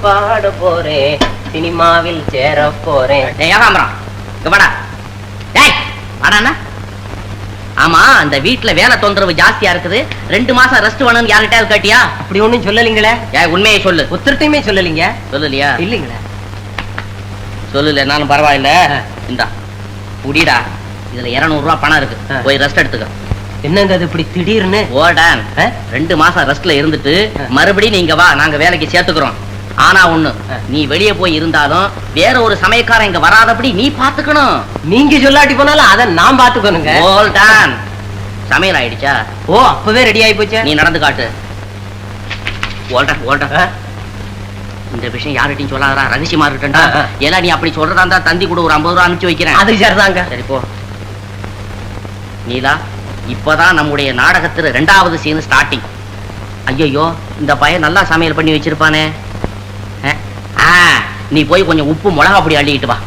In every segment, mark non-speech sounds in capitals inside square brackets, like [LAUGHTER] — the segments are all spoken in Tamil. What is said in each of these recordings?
பாட போறேன் சினிமாவில் சேர போறேன் டேய் வாடாண்ணா ஆமா அந்த வீட்ல வேலை தொந்தரவு ஜாஸ்தியா இருக்குது. ரெண்டு மாசம் ரெஸ்ட் வேணும்னு யார்கிட்டயாவது கேட்டியா? அப்படி ஒண்ணும் சொல்லலீங்களே? உண்மையை சொல்லு. ஒருத்தர்ட்டையுமே சொல்லலீங்க? சொல்லலையா? இல்லீங்களே. சொல்லல நானும் பரவாயில்ல. இந்தா குடிடா. இதுல 200 ரூபாய் பணம் இருக்கு. போய் ரெஸ்ட் எடுத்துக்க. என்னங்க அது இப்படி திடீர்னு? ஓடான். ஆ? ரெண்டு மாசம் ரெஸ்ட்ல இருந்துட்டு. மறுபடியும் நீங்க வா நாங்க வேலைக்கு சேர்த்துக்கிறோம். ஆனா ஒண்ணு. நீ வெளியே போய் இருந்தாலும் வேற ஒரு சமயக்காரன் இங்க வராதபடி நீ பாத்துக்கணும். நீங்க சொல்லாட்டி போனாலும் அதை நான் பாத்துக்கணுங்க. ஓல்டான் சமையல் ஆயிடுச்சா? ஓ அப்பவே ரெடி ஆயி போச்சு. நீ நடந்து காட்டு. ஓல்டன் ஓல்டன் இந்த விஷயம் யார்கிட்டயும் சொல்லாதடா ரகசியமா இருக்கட்டா. ஏன்னா நீ அப்படி சொல்றதா இருந்தா தந்தி கூட ஒரு ஐம்பது ரூபா அனுப்பிச்சு வைக்கிறேன். அது சரிதாங்க. சரி போ. நீலா இப்பதான் நம்முடைய நாடகத்துல ரெண்டாவது சீன் ஸ்டார்டிங் ஐயோ இந்த பையன் நல்லா சமையல் பண்ணி வச்சிருப்பானே. நீ போய் கொஞ்சம் உப்பு மிளகா பொடி அள்ளிக்கிட்டு வா.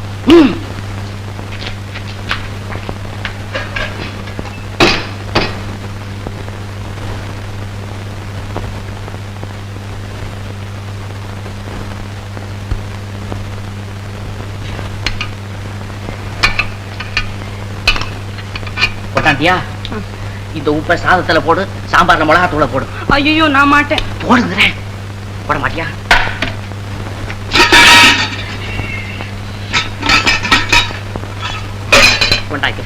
இந்த உப்பை சாதத்துல போடு சாம்பார்ல மிளகா தூளை போடு. ஐயோ நான் மாட்டேன். போடுங்கிறேன். போட மாட்டியா? கொண்டாக்கி.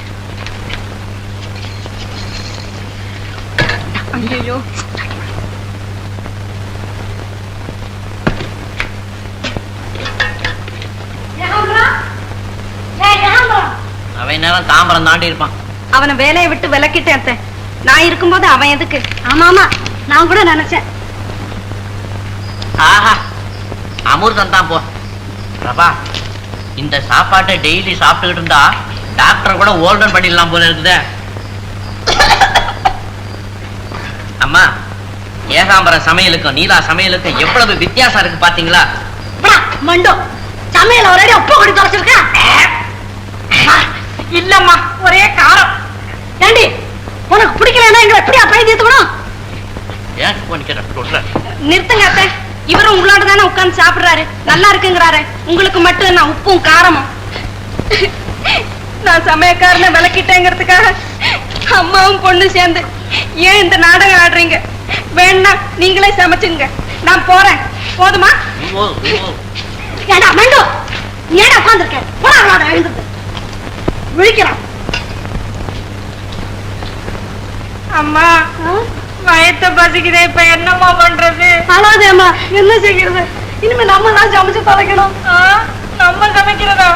ஐயோ அவன் நேரம் தாம்பரம் தாண்டி இருப்பான். அவனை வேலையை விட்டு விலக்கிட்டேன். நான் இருக்கும்போது அவன் எதுக்கு? ஆமா ஆமா. நான் கூட நினைச்சேன். ஆஹா. அமிர்தம் தான் போ. பிரபா இந்த சாப்பாட்டை டெய்லி சாப்பிட்டுக்கிட்டு இருந்தா டாக்டர் கூட ஓல்டன் பண்ணிடலாம் போல இருக்குதே. அம்மா ஏகாம்பரம் சமையலுக்கும் நீலா சமையலுக்கும் எவ்வளவு வித்தியாசம் இருக்கு பாத்தீங்களா மண்டோ. சமையல் ஒரே உப்பு கொடி தொலைச்சிருக்கேன் இல்லம்மா ஒரே காரம். ஏண்டி உனக்கு பிடிக்கலன்னா எங்களை எப்படியா பை தீர்த்துக்கணும்? நிறுத்துங்க அத்தை. இவரும் உங்களோட தானே உட்கார்ந்து சாப்பிடுறாரு. நல்லா இருக்குங்கிறாரு. உங்களுக்கு மட்டும் என்ன உப்பும் காரமும்? நான் சமயக்காரனை விளக்கிட்டேங்கிறதுக்காக அம்மாவும் பொண்ணு சேர்ந்து ஏன் இந்த நாடகம் ஆடுறீங்க? வேணா நீங்களே சமைச்சுங்க. நான் போறேன். போதுமா. ஏடா மண்டு ஏடா உட்காந்துருக்க போடா எழுந்துட்டு விழிக்கிறான் அம்மா வயத்த பசிக்குதே இப்ப என்னம்மா பண்றது? அழாதேம்மா என்ன செய்யறது இனிமே நம்ம தான் சமைச்சு தொலைக்கணும் நம்ம சமைக்கிறதா?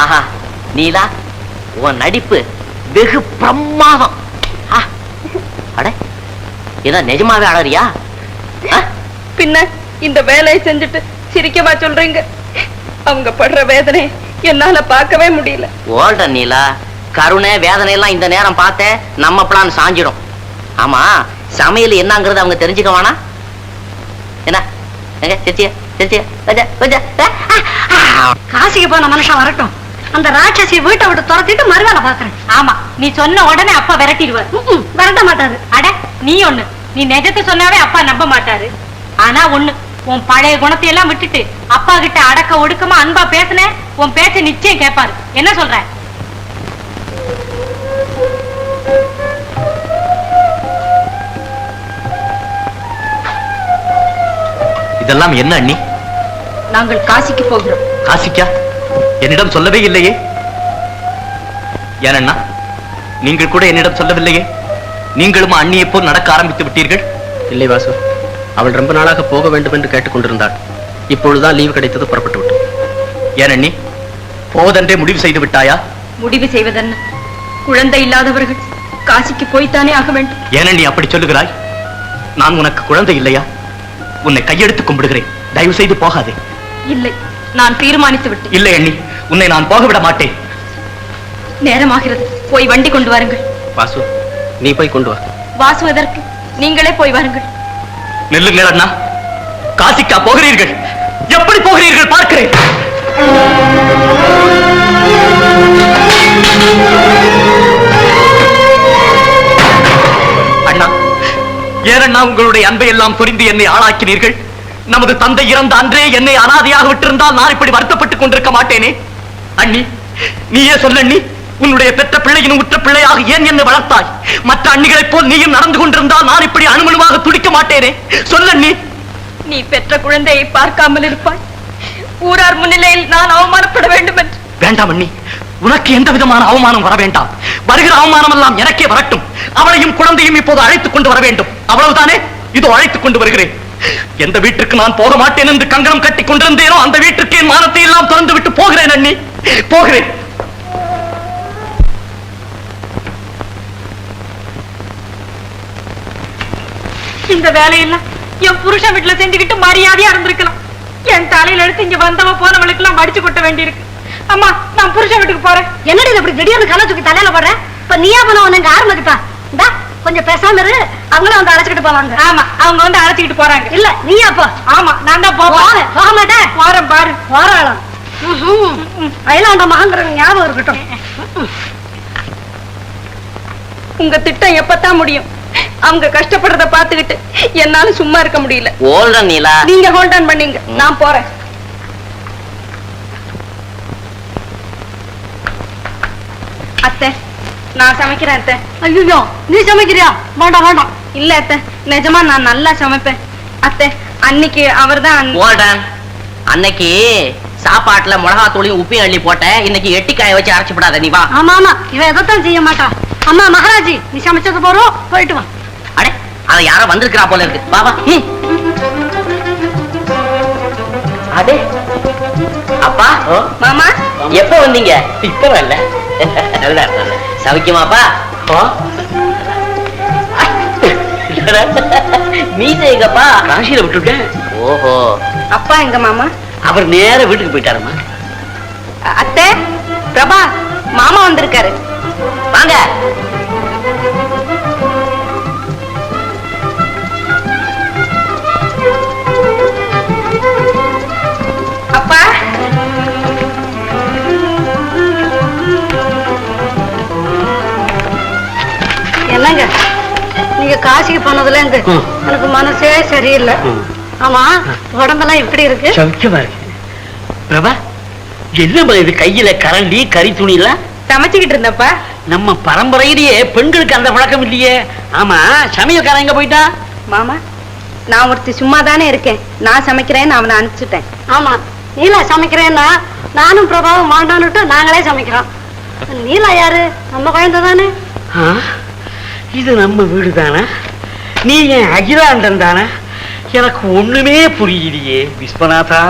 ஆஹா நீலா உன் நடிப்பு வெகு பிரமாதம் ஆ, அட ஏதோ நிஜமாவே அழறியா? பின்ன இந்த வேலையை செஞ்சுட்டு சிரிக்கவா சொல்றீங்க? அவங்க படுற வேதனை என்னால பார்க்கவே முடியல. Hold on Neela. கருணை வேதனை எல்லாம் இந்த நேரம் பார்த்தேன் நம்ம பிளான் சாஞ்சிடும். ஆமா சமையல் என்னங்கிறது அவங்க தெரிஞ்சுக்க வேணாம். என்ன? காசிக்கு போன மனுஷன் வரட்டும். அந்த ராட்சசி வீட்டை விட்டு துரத்திட்டு மறுவேலை பாக்குறேன் ஆமா நீ சொன்ன உடனே அப்பா விரட்டிடுவார். விரட்ட மாட்டாரு. அட நீ ஒண்ணு. நீ நிஜத்தை சொன்னாவே அப்பா நம்ப மாட்டாரு. ஆனா ஒண்ணு உன் பழைய குணத்தை எல்லாம் விட்டுட்டு அப்பா கிட்ட அடக்க ஒடுக்கமா அன்பா பேசுன உன் பேச்ச நிச்சயம் கேட்பாரு. என்ன சொல்ற? இதெல்லாம் என்ன அண்ணி? நாங்கள் காசிக்கு போகிறோம். காசிக்கா? என்னிடம் சொல்லவே இல்லையே. ஏனண்ணா நீங்கள் கூட என்னிடம் சொல்லவில்லையே. நீங்களும் அண்ணியை போல் நடக்க ஆரம்பித்து விட்டீர்கள். இல்லை வாசு அவள் ரொம்ப நாளாக போக வேண்டும் என்று கேட்டுக்கொண்டிருந்தாள் இப்பொழுதுதான் லீவு கிடைத்தது புறப்பட்டு விட்டோம். ஏன் அண்ணி போவதென்றே முடிவு செய்து விட்டாயா? முடிவு செய்வதென்ன? குழந்தை இல்லாதவர்கள் காசிக்கு போய்த்தானே ஆக வேண்டும். ஏன் அண்ணி அப்படி சொல்லுகிறாய்? நான் உனக்கு குழந்தை இல்லையா? உன்னை கையெடுத்து கும்பிடுகிறேன். தயவு செய்து போகாதே. இல்லை நான் தீர்மானித்து விட்டேன். இல்லை அண்ணி உன்னை நான் போக விட மாட்டேன். நேரமாகிறது. போய் வண்டி கொண்டு வாருங்கள். வாசு நீ போய் கொண்டு வா. வாசுவதற்கு நீங்களே போய் வாருங்கள். நெல்லுங்கள் அண்ணா காசிக்கா போகிறீர்கள். எப்படி போகிறீர்கள் பார்க்கிறேன். அண்ணா ஏனண்ணா உங்களுடைய அன்பை எல்லாம் புரிந்து என்னை ஆளாக்கினீர்கள். நமது தந்தை இறந்த அன்றே என்னை அனாதையாக விட்டிருந்தால் நான் இப்படி வருத்தப்பட்டுக் கொண்டிருக்க மாட்டேனே. அண்ணி நீயே சொல்லண்ணி உன்னுடைய பெற்ற பிள்ளையின் உற்ற பிள்ளையாக ஏன் என்னை வளர்த்தாய்? மற்ற அண்ணிகளைப் போல் நீயும் நடந்து கொண்டிருந்தால் நான் இப்படி அனுமனுமாக துடிக்க மாட்டேனே. சொல்லண்ணி நீ பெற்ற குழந்தையை பார்க்காமல் இருப்பாய். ஊரார் முன்னிலையில் நான் அவமானப்பட வேண்டும் என்று வேண்டாம் அண்ணி. உனக்கு எந்த விதமான அவமானம் வர வேண்டாம் வருகிற அவமானம் எல்லாம் எனக்கே வரட்டும். அவளையும் குழந்தையும் இப்போது அழைத்துக் கொண்டு வர வேண்டும். அவ்வளவுதானே? இதோ அழைத்துக் கொண்டு வருகிறேன். எந்த வீட்டுக்கு நான் போக மாட்டேன் என்று கங்கணம் கட்டிக் கொண்டிருந்தேனோ அந்த வீட்டுக்கு என் மானத்தை எல்லாம் திறந்து விட்டு போகிறேன் அண்ணி. போகிறேன். இந்த வேலையெல்லாம் என் புருஷன் வீட்டுல செஞ்சுக்கிட்டு மரியாதையா இருந்திருக்கலாம். என் தலையில எடுத்து இங்க வந்தவ போனவளுக்கு எல்லாம் மடிச்சு கொட்ட வேண்டியிருக்கு. அம்மா நான் புருஷன் வீட்டுக்கு போறேன். என்னடி இப்படி திடீர்னு கலை தூக்கி தலையில போடுற? இப்ப நீயா பண்ண உனக்கு ஆரம்பிப்பா கொஞ்சம் பேசாம இரு. அவங்களும் வந்து அழைச்சிக்கிட்டு போவாங்க ஆமா அவங்க வந்து அழைச்சிக்கிட்டு போறாங்க. இல்ல நீயா போ. ஆமா நான் தான் போறேன். போக மாட்டேன். போறேன் பாரு. போறாளாம். அயலாண்ட மகங்கிற ஞாபகம் இருக்கட்டும். உங்க திட்டம் எப்பதான் முடியும்? அவங்க கஷ்டப்படுறத பாத்துக்கிட்டு என்னால சும்மா இருக்க முடியல. Hold on Neela. நீங்க ஹோல்ட் ஆன் பண்ணீங்க. நான் போறேன். அத்தை. நான் சமைக்கிறேன் அத்தை. ஐயோ நீ சமைக்கிறியா? வேண்டாம் வேண்டாம். இல்ல அத்தை. நிஜமா நான் நல்லா சமைப்பேன். அத்தை அன்னைக்கு அவர்தான் ஓல்டன் அன்னைக்கு சாப்பாட்டுல மிளகாத்தூளையும் உப்பையும் அள்ளி போட்ட இன்னைக்கு எட்டிக்காய வச்சு அரைச்சு விடாத நீ வா. ஆமா ஆமா. இவ எதைத்தான் செய்ய மாட்டா? அம்மா மகாராஜி நீ சமைச்சது போறோம் போயிட்டு வா. அடே அத யாரோ வந்திருக்கிறா போல இருக்கு. வா வா. ம். அடே. அப்பா. மாமா. எப்ப வந்தீங்க? இப்ப வரல. நல்லா சவிக்குமாப்பா மீசை எங்கப்பா? காசியில விட்டுட்டேன் ஓஹோ. அப்பா எங்க மாமா? அவர் நேர வீட்டுக்கு போயிட்டாருமா. அத்தை பிரபா மாமா வந்திருக்காரு. வாங்க. என்னங்க? நீங்க காசிக்கு போனதுல இருந்து. எனக்கு மனசே சரியில்லை. ஆமா உடம்பெல்லாம் எப்படி இருக்கு? பிரபா என்னம்மா இது? கையில கரண்டி கறி துணிலாம் சமைச்சுக்கிட்டு இருந்தப்பா? நம்ம பரம்பரையிலேயே பெண்களுக்கு அந்த பழக்கம் இல்லையே. ஆமா சமையல்காரன் எங்க போயிட்டா? மாமா நான் ஒருத்தி சும்மா தானே இருக்கேன். நான் சமைக்கிறேன்னு அவனை அனுப்பிச்சுட்டேன். ஆமா நீலா சமைக்கிறேன்னா நானும் பிரபாவும் வாண்டான்னுட்டு நாங்களே சமைக்கிறோம். நீலா யாரு? நம்ம குழந்தை தானே இது நம்ம வீடு தானே நீ என் அகிலாண்டன் தானே? எனக்கு ஒண்ணுமே புரியலையே. விஸ்வநாதா.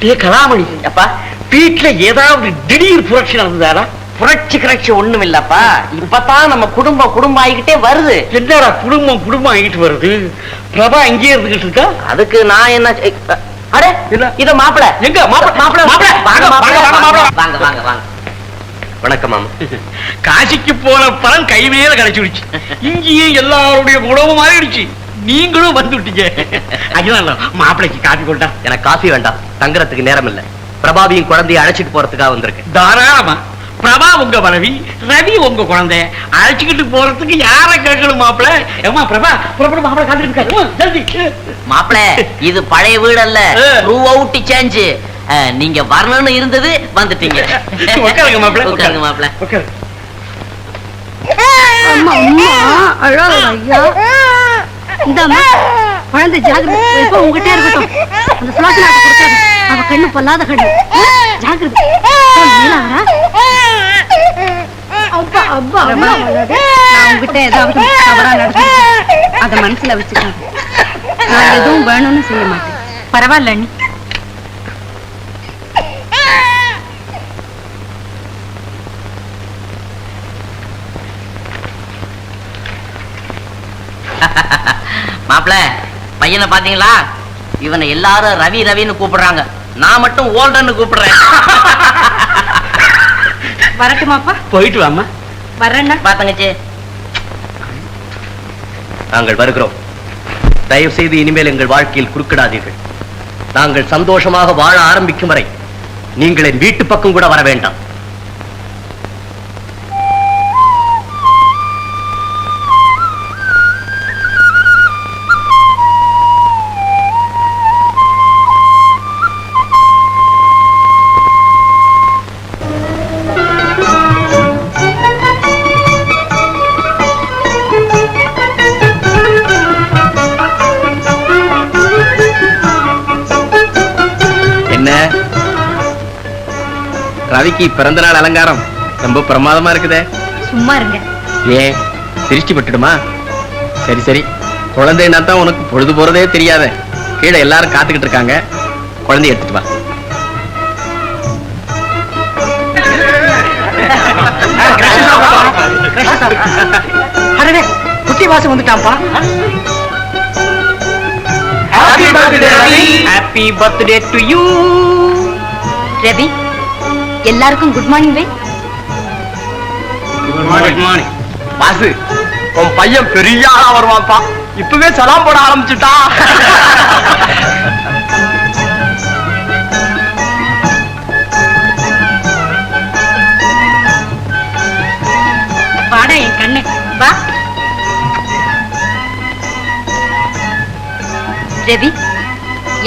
டே கலாமணி. அப்பா. வீட்டுல ஏதாவது திடீர் புரட்சி நடந்ததாடா? புரட்சி கிரட்சி ஒண்ணும் இல்லப்பா இப்பதான் நம்ம குடும்பம் குடும்பம் ஆகிக்கிட்டே வருது. என்னடா குடும்பம் குடும்பம் ஆகிட்டு வருது? பிரபா இங்கேயே இருந்துகிட்டு இருக்கா? அதுக்கு நான் என்ன அடே? இத மாப்பிள. எங்க? மாப்பிள மாப்பிள மாப்பிள வாங்க வாங்க வாங்க வாங்க வாங்க. வணக்கம் மாமா. [LAUGHS] காசிக்கு போன பலன் கை மேல கிடைச்சிடுச்சு இங்கேயே எல்லாருடைய குணமும் மாறிடுச்சு. நீங்களும் வந்துட்டீங்க. [LAUGHS] அகிலாண்டம் மாப்பிளைக்கு காப்பி கொண்டா. எனக்கு காஃபி வேண்டாம். தங்குறதுக்கு நேரம் இல்ல பிரபாவியும் குழந்தையை அழைச்சிட்டு போறதுக்காக வந்திருக்கேன். தாராளமா. பிரபா உங்க மனைவி ரவி உங்க குழந்தை. அழைச்சுக்கிட்டு போறதுக்கு யார கேட்கணும் மாப்பிள? ஏமா பிரபா புறப்பட மாப்பிள காத்திருக்காரு ஜல்தி. மாப்பிள இது பழைய வீடு அல்ல. த்ரூ அவுட் சேஞ்ச் நீங்க வரணும்னு இருந்தது வந்துட்டீங்க. உட்காருங்க மாப்பிள உட்காருங்க மாப்பிள குழந்தை ஜாகிரதை உங்ககிட்ட இருக்கட்டும். அந்த சுலாசனா கொடுத்தாரு அவ கண்ணு பொல்லாத கண்ணு. ஜாகிரதை? அப்பா அப்பா. நான் உங்ககிட்ட ஏதாவது தவறா நடந்து அத மனசுல வச்சுக்காத நான் எதுவும் வேணும்னு செய்ய மாட்டேன். பரவாயில்ல அண்ணி. [LAUGHS] மாப்பிள பையனை பாத்தீங்களா இவனை எல்லாரும் ரவி ரவின்னு கூப்பிடுறாங்க. நான் மட்டும் ஓல்டன்னு கூப்பிடுறேன். [LAUGHS] வரட்டுமாப்பா போயிட்டு வாமா வர்றேன்னா பாத்தங்கச்சி நாங்கள் வருகிறோம். தயவு செய்து இனிமேல் எங்கள் வாழ்க்கையில் குறுக்கிடாதீர்கள். நாங்கள் சந்தோஷமாக வாழ ஆரம்பிக்கும் வரை நீங்கள் என் வீட்டு பக்கம் கூட வர வேண்டாம். பாவிக்கு பிறந்த நாள் அலங்காரம் ரொம்ப பிரமாதமா இருக்குதே. சும்மா இருங்க. ஏன் திருஷ்டி பட்டுடுமா? சரி சரி. குழந்தைன்னா தான் உனக்கு பொழுது போறதே தெரியாத. கீழே எல்லாரும் காத்துக்கிட்டு இருக்காங்க. குழந்தைய எடுத்துட்டு வா. குட்டி வாசம் வந்துட்டான்ப்பா. Happy birthday to you Ravi எல்லாருக்கும் குட் மார்னிங் வே. குட் மார்னிங் வாசு உன் பையன் பெரிய ஆளா வருவான்ப்பா. இப்பவே சலாம் போட ஆரம்பிச்சுட்டா. வாடா என் கண்ணு. வா. ரவி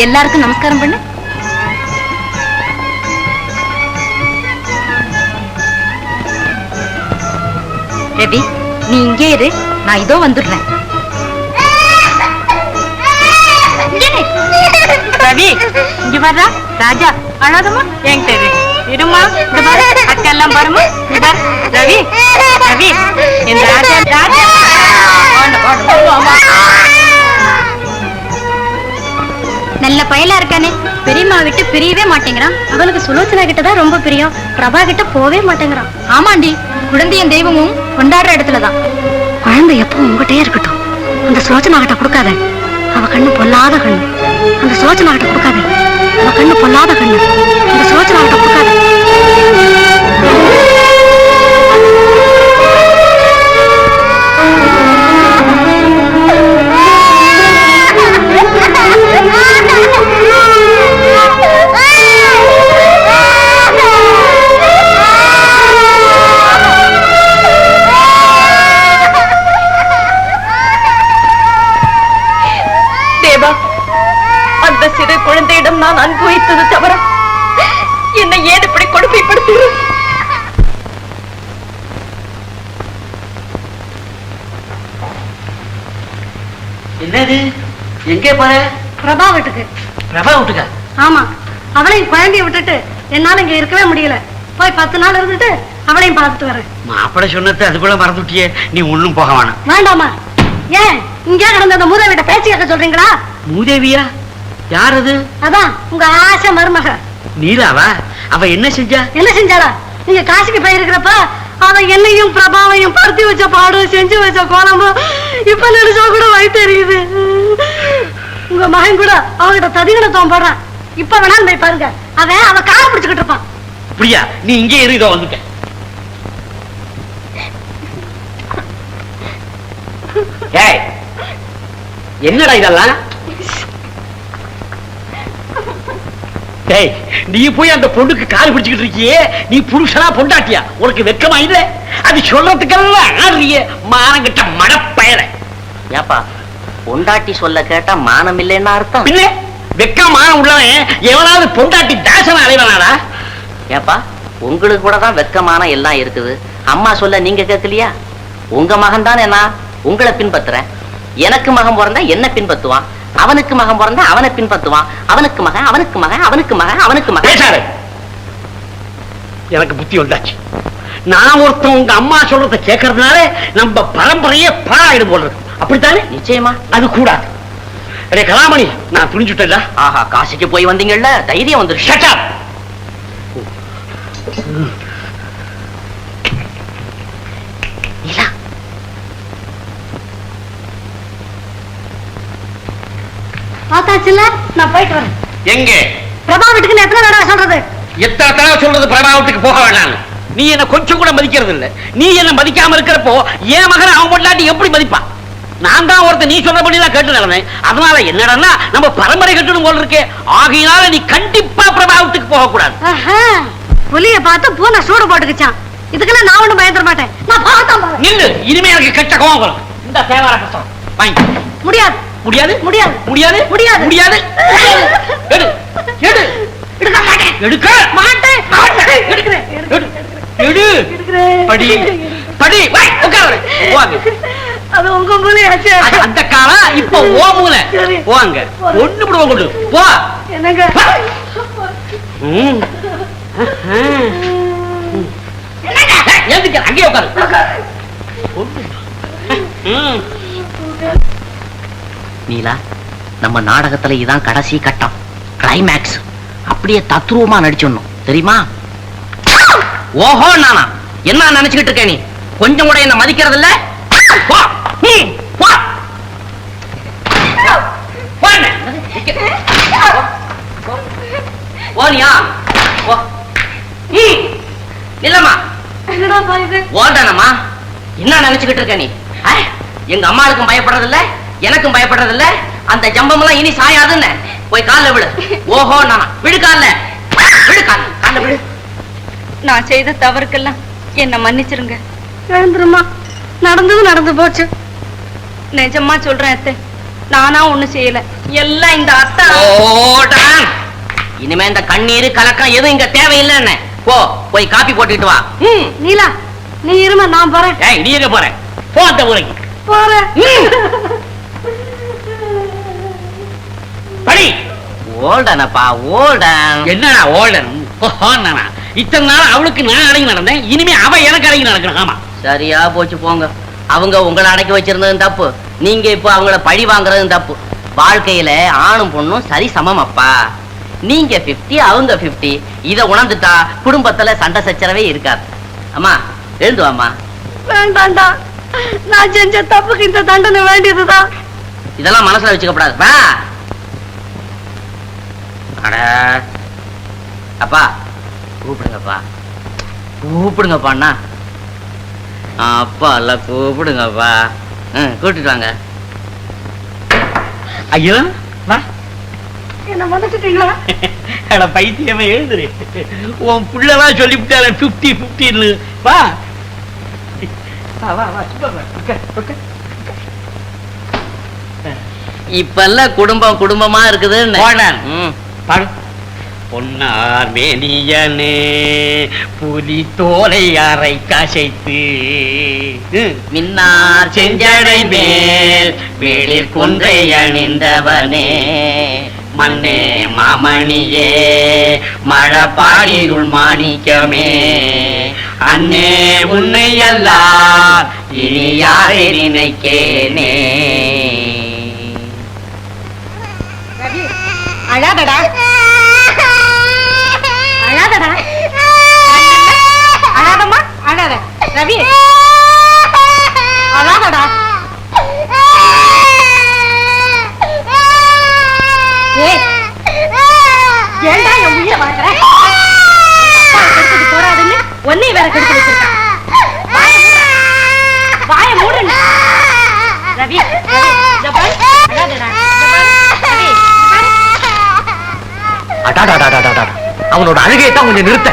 எல்லாருக்கும் நமஸ்காரம் பண்ணு. ரவி நீ இங்கே இரு நான் இதோ வந்துடுறேன். ரவி இங்க வர்றா ராஜா அழாதமா என்கிட்ட இரு. இருமா இந்த பாரு. அக்கா எல்லாம் பாருமா. இந்த பாரு. ரவி ரவி என் ராஜா ராஜா. நல்ல பயலா இருக்கானே. பெரியம்மா விட்டு பிரியவே மாட்டேங்கிறான். அவனுக்கு சுலோச்சனா கிட்ட தான் ரொம்ப பிரியம். பிரபா கிட்ட போவே மாட்டேங்கிறான். ஆமாண்டி குழந்தையின் தெய்வமும் கொண்டாடுற இடத்துலதான். குழந்தை எப்பவும் உங்ககிட்டே இருக்கட்டும். அந்த சுலோச்சனா கிட்ட கொடுக்காத. அவ கண்ணு பொல்லாத கண்ணு. அந்த சுலோச்சனா கிட்ட கொடுக்காத. அவ கண்ணு பொல்லாத கண்ணு. அந்த சுலோச்சனா கிட்ட கொடுக்காத. தேவா அந்த சிறு குழந்தையிடம் நான் அன்பு வைத்தது தவிர என்னை ஏன் இப்படி கொடுமைப்படுத்துகிறேன் என்னது? எங்கே போற? பிரபா வீட்டுக்கு. பிரபா விட்டுக்க? ஆமா. அவளையும் குழந்தைய விட்டுட்டு என்னால இங்க இருக்கவே முடியல. போய் பத்து நாள் இருந்துட்டு அவளையும் பார்த்துட்டு வரேன். மாப்பிள்ளை சொன்னது அதுக்குள்ள மறந்துட்டியே. நீ ஒண்ணும் போக வேணாம். வேண்டாமா. ஏன்? இங்கே கிடந்த அந்த மூதை விட்ட பேச்சு கேட்க சொல்றீங்களா? மூதேவியா யார் அது அதான் உங்க ஆசை மருமக. நீலாவா? அவ என்ன செஞ்சா? என்ன செஞ்சாளா? நீங்க காசிக்கு போயிருக்கிறப்ப அவ என்னையும் பிரபாவையும் பருத்தி வச்ச பாடும் செஞ்சு வச்ச கோலமும் இப்ப நினைச்சா கூட வயிற்று எரியுது உங்க மகன் கூட அவகிட்ட ததிகளை தோன் போடுறான். இப்ப வேணாலும் போய் பாருங்க. அவன் அவ காலை பிடிச்சுக்கிட்டு இருப்பான். அப்படியா? நீ இங்கே இரு இதோ வந்துட்ட ஏய் என்னடா இதெல்லாம்? டேய் நீ போய் அந்த பொண்ணுக்கு கால் பிடிச்சுக்கிட்டு இருக்கியே? நீ புருஷனா பொண்டாட்டியா? உனக்கு வெக்கமா இல்ல? அது சொல்றதுக்கெல்லாம் ஆடுறியே மானங்கிட்ட மடப்பயல ஏப்பா பொண்டாட்டி சொல்ல கேட்டா மானம் இல்லைன்னா அர்த்தம்? பின்ன வெக்கம் மானம் உள்ளவன் எவனாவது பொண்டாட்டி தாசன அலைவனாடா? ஏப்பா உங்களுக்கு கூட தான் வெக்கமான எல்லாம் இருக்குது. அம்மா சொல்ல நீங்க கேட்கலையா? உங்க மகன் தானே நான் உங்களை பின்பற்றுறேன் எனக்கு மகன் பிறந்தா என்ன பின்பற்றுவான் அவனுக்கு மகன் பிறந்தா அவனை பின்பற்றுவான். அவனுக்கு மகன் அவனுக்கு மகன் அவனுக்கு மகன் அவனுக்கு மகன். எனக்கு புத்தி வந்தாச்சு. நான் ஒருத்தன் உங்க அம்மா சொல்றத கேட்கறதுனால நம்ம பரம்பரையே பாழாயிடும் போல இருக்கு. அப்படித்தானே? நிச்சயமா. அது கூடாது. அடே கலாமணி நான் புரிஞ்சுட்டேன்ல ஆஹா காசிக்கு போய் வந்தீங்கல்ல? தைரியம் வந்துருச்சு. பார்த்தாச்சுல்ல நான் போயிட்டு வரேன். எங்க? பிரபா வீட்டுக்கு எத்தனை தடவை சொல்றது? எத்தனை தடவை சொல்றது பிரபாவத்துக்கு போக வேண்டாம் நீ என்ன கொஞ்சம் கூட மதிக்கிறது இல்ல நீ என்ன மதிக்காம இருக்கிறப்போ என் மகனை அவன் பொண்டாட்டி எப்படி மதிப்பான் நான் தான் ஒருத்தன் நீ சொன்னபடி தான் கேட்டு நடந்தேன். அதனால என்னடா நம்ம பரம்பரை கட்டணும் போல இருக்கே. ஆகையினால நீ கண்டிப்பா பிரபாவத்துக்கு போக கூடாது புலிய பார்த்து பூனை சூடு போட்டுக்குச்சான். இதுக்கெல்லாம் நான் ஒண்ணும் பயந்துட மாட்டேன். நான் பார்த்தான் போறேன் நில்லு இனிமே எனக்கு கெட்ட கோவம் இந்த தேவார புத்தகம் வாங்கி. முடியாது. முடியாது? முடியாது. முடியாது? முடியாது. முடியாது. எடு. எடு. எடுக்க மாட்டேன். எடுக்க. மாட்டேன். மாட்டேன். எடுக்கிறேன். எடு. படி. படி. வை, உட்காரு வாங்க அது உங்க மூலையாச்சு அது அந்த காலம் இப்ப ஓ மூலை. போங்க. ஒண்ணு விடுவோம் கொண்டு. போ. என்னங்க. எழுந்துக்க அங்கேயே உட்காரு. ம். நீலா நம்ம நாடகத்துல இதான் கடைசி கட்டம் கிளைமேக்ஸ் அப்படியே தத்ரூபமா நடிச்சிடணும். தெரியுமா? ஓஹோ நானா என்ன நினைச்சுக்கிட்டு இருக்க நீ? கொஞ்சம் கூட என்ன மதிக்கிறது இல்ல என்ன? இல்லம்மா நினைச்சுக்கிட்டு இருக்க நீ? எங்க அம்மாளுக்கும் பயப்படுறது இல்ல எனக்கும் பயப்படுறது இல்ல அந்த ஜம்பம் எல்லாம் இனி சாயாதுன்னு. போய் கால்ல விடு ஓஹோ நானா விடு கால்ல. விடு கால்ல. கால்ல விடு நான் செய்த தவறுக்கெல்லாம் என்ன மன்னிச்சிருங்க. எழுந்துருமா நடந்தது நடந்து போச்சு. நிஜமா சொல்றேன் அத்தை. நானா ஒண்ணு செய்யல. எல்லாம் இந்த அத்தா. இனிமே இந்த கண்ணீர் கலக்கம் எதுவும் இங்க தேவையில்லைன்னு. போ போய் காப்பி போட்டுக்கிட்டு வா. ம். நீலா நீ இருமா நான் போறேன். ஏய் நீ எங்க போற? போ அந்த ஊரைக்கு. போறேன். படி. ஓல்டனப்பா ஓல்டன். என்னடா ஓல்டன்? ஓஹோண்ணா இத்தனை நாள் அவளுக்கு நான் அடங்கி நடந்தேன். இனிமே அவ எனக்கு அடங்கி நடக்கணும். ஆமா. சரியா போச்சு போங்க. அவங்க உங்களை அடக்கி வச்சிருந்ததும் தப்பு. நீங்க இப்போ அவங்கள பழி வாங்குறதும் தப்பு. வாழ்க்கையில ஆணும் பொண்ணும் சரி சமம் அப்பா. நீங்க 50 அவங்க 50 இத உணர்ந்துட்டா குடும்பத்துல சண்டை சச்சரவே இருக்காது. அம்மா எழுந்து வேண்டாண்டா. நான் செஞ்ச தப்புக்கு இந்த தண்டனை வேண்டியதுதான். இதெல்லாம் மனசுல வச்சுக்கப்படாது வா. அட. அப்பா கூப்பிடுங்கப்பா. கூப்பிடுங்கப்பா அண்ணா அப்பா இல்ல கூப்பிடுங்கப்பா. ம் கூட்டிட்டு வாங்க. ஐயோ வா. என்ன மன்னிச்சிட்டீங்களா? [LAUGHS] அட பைத்தியமே எழுதுரு உன் புள்ளலாம் சொல்லிவிட்டால பிப்டி பிப்டின்னு வா. இப்பெல்லாம் குடும்பம் குடும்பமா இருக்குதுன்னு. பாடு. பொன்னார் மேனியனே புலி தோலை அரை கசைத்து. மின்னார் செஞ்சடை மேல் வெளிர் குன்றை அணிந்தவனே. மண்ணே மாமணியே மழப்பாடியுள் மாணிக்கமே. அண்ணே உன்னை எல்லாம் இனி யாரை நினைக்கேனே அழாதடா. அழாத ரவி. அழாதடா ஏண்டா என் உயிரை வாங்குற? போறாதுன்னு ஒன்னை வேற கெடுத்து வச்சிருக்கான் வாய மூடு. ரவி அவனோட அழுகையை தான் கொஞ்சம் நிறுத்த.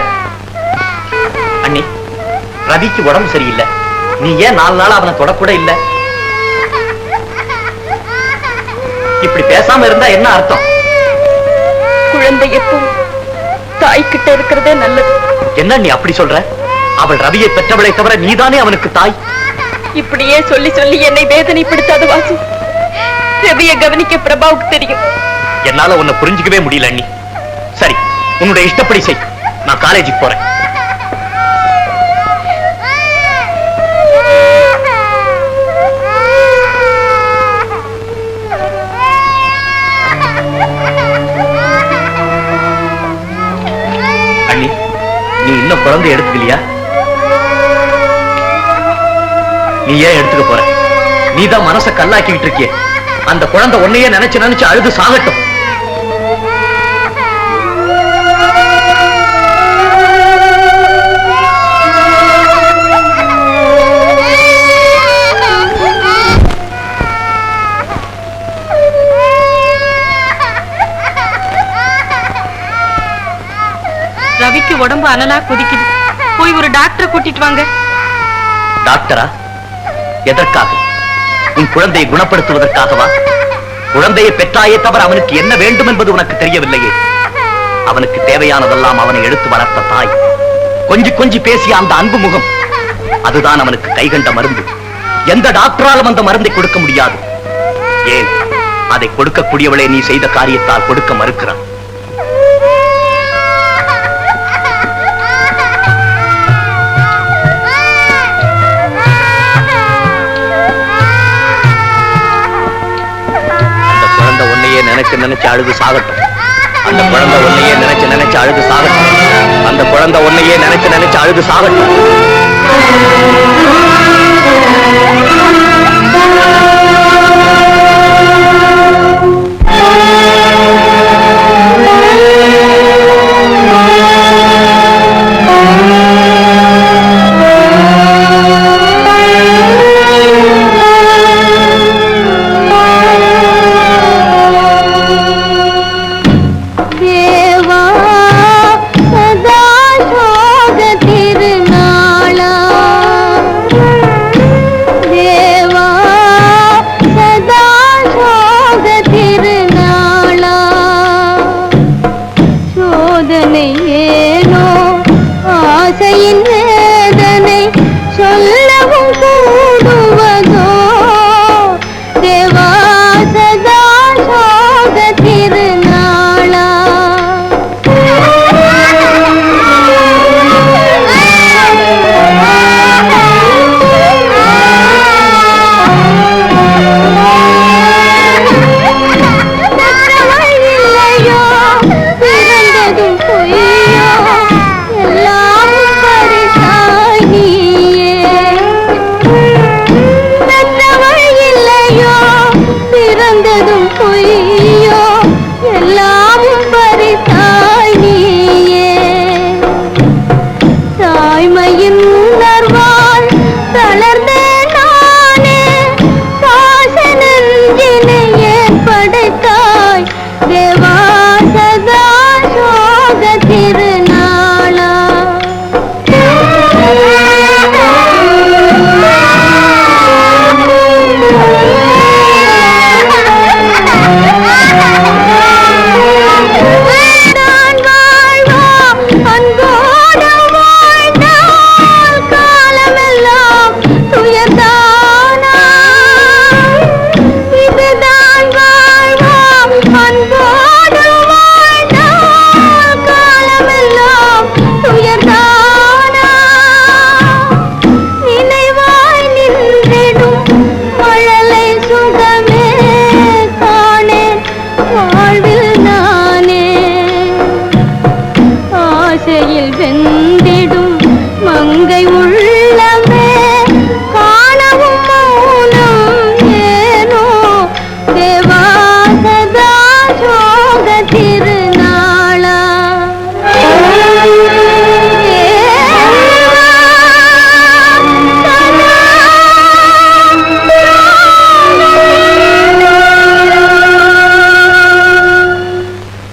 ரவிக்கு உடம்பு சரியில்லை. நீ ஏன் நாலு நாள் அவனை தொடக்கூட இல்ல? இப்படி பேசாம இருந்தா என்ன அர்த்தம்? குழந்தை எப்பவும் தாய்கிட்ட இருக்கிறதே நல்லது. என்ன நீ அப்படி சொல்ற? அவள் ரவியை பெற்றவளை தவிர நீதானே அவனுக்கு தாய்? இப்படியே சொல்லி சொல்லி என்னை வேதனைப்படுத்தாத வாசு. ரவியை கவனிக்க பிரபாவுக்கு தெரியும். என்னால உன்னை புரிஞ்சுக்கவே முடியல அண்ணி. சரி உன்னுடைய இஷ்டப்படி செய். நான் காலேஜுக்கு போறேன். நீ ஏன் எடுத்துக்க போற. நீதான் மனச கல்லாக்கிட்டு இருக்கிய. அந்த குழந்தை உன்னையே நினைச்சு நினைச்சு அழுது சாகட்டும். ரவிக்கு உடம்பு அனலா கொதிக்குது. போய் ஒரு டாக்டரை கூட்டிட்டு வாங்க. டாக்டரா? எதற்காக? உன் குழந்தையை குணப்படுத்துவதற்காகவா? குழந்தையை பெற்றாயே தவிர அவனுக்கு என்ன வேண்டும் என்பது உனக்கு தெரியவில்லையே. அவனுக்கு தேவையானதெல்லாம் அவனை எடுத்து வளர்த்த தாய். கொஞ்சி கொஞ்சி பேசிய அந்த அன்பு முகம் அதுதான் அவனுக்கு கைகண்ட மருந்து. எந்த டாக்டராலும் அந்த மருந்தை கொடுக்க முடியாது. ஏன்? அதை கொடுக்கக்கூடியவளே நீ செய்த காரியத்தால் கொடுக்க மறுக்கிறான். நினைச்சு நினைச்சு அழுது சாகட்டும். அந்த குழந்தை உன்னையே நினைச்சு நினைச்சு அழுது சாகட்டும். அந்த குழந்தை உன்னையே நினைச்சு நினைச்சு அழுது சாகட்டும்.